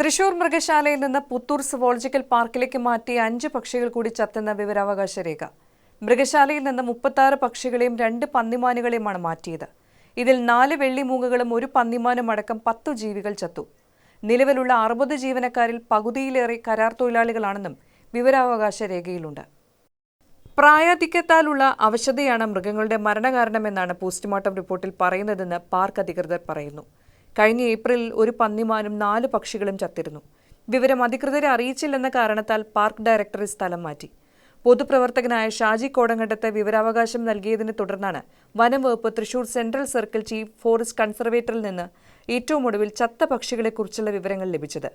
തൃശൂർ മൃഗശാലയിൽ നിന്ന് പുത്തൂർ സുവോളജിക്കൽ പാർക്കിലേക്ക് മാറ്റി അഞ്ച് പക്ഷികൾ കൂടി ചത്തെന്ന വിവരാവകാശ രേഖ. മൃഗശാലയിൽ നിന്ന് മുപ്പത്താറ് പക്ഷികളെയും രണ്ട് പന്നിമാനുകളെയുമാണ് മാറ്റിയത്. ഇതിൽ നാല് വെള്ളിമൂങ്ങകളും ഒരു പന്നിമാനും അടക്കം പത്തു ജീവികൾ ചത്തു. നിലവിലുള്ള അറുപത് ജീവനക്കാരിൽ പകുതിയിലേറെ കരാർ തൊഴിലാളികളാണെന്നും വിവരാവകാശ രേഖയിലുണ്ട്. പ്രായാധിക്യത്താലുള്ള അവശതയാണ് മൃഗങ്ങളുടെ മരണകാരണമെന്നാണ് പോസ്റ്റ്മോർട്ടം റിപ്പോർട്ടിൽ പറയുന്നതെന്ന് പാർക്ക് അധികൃതർ പറയുന്നു. കഴിഞ്ഞ ഏപ്രിലിൽ ഒരു പന്നിമാനും നാല് പക്ഷികളും ചത്തിരുന്നു. വിവരം അധികൃതരെ അറിയിച്ചില്ലെന്ന കാരണത്താൽ പാർക്ക് ഡയറക്ടർ സ്ഥലം മാറ്റി. പൊതുപ്രവർത്തകനായ ഷാജി കോടങ്കണ്ടത്ത് വിവരാവകാശം നൽകിയതിനെ തുടർന്നാണ് വനം വകുപ്പ് Thrissur central circle chief forest കൺസർവേറ്ററിൽ നിന്ന് ഏറ്റവും ഒടുവിൽ ചത്ത പക്ഷികളെക്കുറിച്ചുള്ള വിവരങ്ങൾ ലഭിച്ചത്.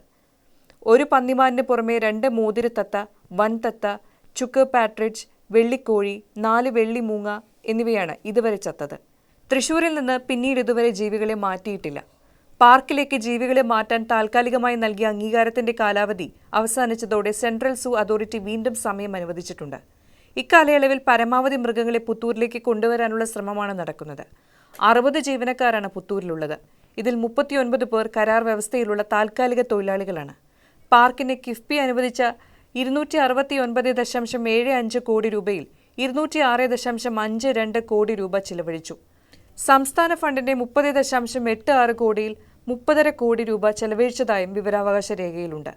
ഒരു പന്നിമാനിന് പുറമെ രണ്ട് മോതിരത്തത്ത വൻതത്ത ചുക്ക് പാട്രിഡ്ജ് വെള്ളിക്കോഴി നാല് വെള്ളിമൂങ്ങ എന്നിവയാണ് ഇതുവരെ ചത്തത്. തൃശൂരിൽ നിന്ന് പിന്നീട് ഇതുവരെ ജീവികളെ മാറ്റിയിട്ടില്ല. പാർക്കിലേക്ക് ജീവികളെ മാറ്റാൻ താൽക്കാലികമായി നൽകിയ അംഗീകാരത്തിന്റെ കാലാവധി അവസാനിച്ചതോടെ സെൻട്രൽ സൂ അതോറിറ്റി വീണ്ടും സമയം അനുവദിച്ചിട്ടുണ്ട്. ഇക്കാലയളവിൽ പരമാവധി മൃഗങ്ങളെ പുത്തൂരിലേക്ക് കൊണ്ടുവരാനുള്ള ശ്രമമാണ് നടക്കുന്നത്. അറുപത് ജീവനക്കാരാണ് പുത്തൂരിലുള്ളത്. ഇതിൽ മുപ്പത്തിയൊൻപത് പേർ കരാർ വ്യവസ്ഥയിലുള്ള താൽക്കാലിക തൊഴിലാളികളാണ്. പാർക്കിന് കിഫ്ബി അനുവദിച്ച ഇരുന്നൂറ്റി അറുപത്തി ഒൻപത് ദശാംശം ഏഴ് അഞ്ച് കോടി രൂപയിൽ ഇരുന്നൂറ്റി ആറ് ദശാംശം അഞ്ച് രണ്ട് കോടി രൂപ ചിലവഴിച്ചു. സംസ്ഥാന ഫണ്ടിന്റെ മുപ്പത് ദശാംശം എട്ട് ആറ് കോടിയിൽ മുപ്പതര കോടി രൂപ ചെലവഴിച്ചതായും വിവരാവകാശ രേഖയിലുണ്ട്.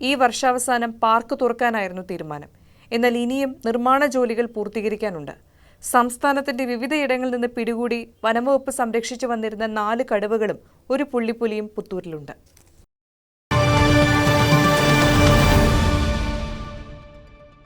ഈ വർഷാവസാനം പാർക്ക് തുറക്കാനായിരുന്നു തീരുമാനം. എന്നാൽ ഇനിയും നിർമ്മാണ ജോലികൾ പൂർത്തീകരിക്കാനുണ്ട്. സംസ്ഥാനത്തിന്റെ വിവിധയിടങ്ങളിൽ നിന്ന് പിടികൂടി വനംവകുപ്പ് സംരക്ഷിച്ചു വന്നിരുന്ന നാല് കടുവകളും ഒരു പുള്ളിപ്പുലിയും പുത്തൂരിലുണ്ട്.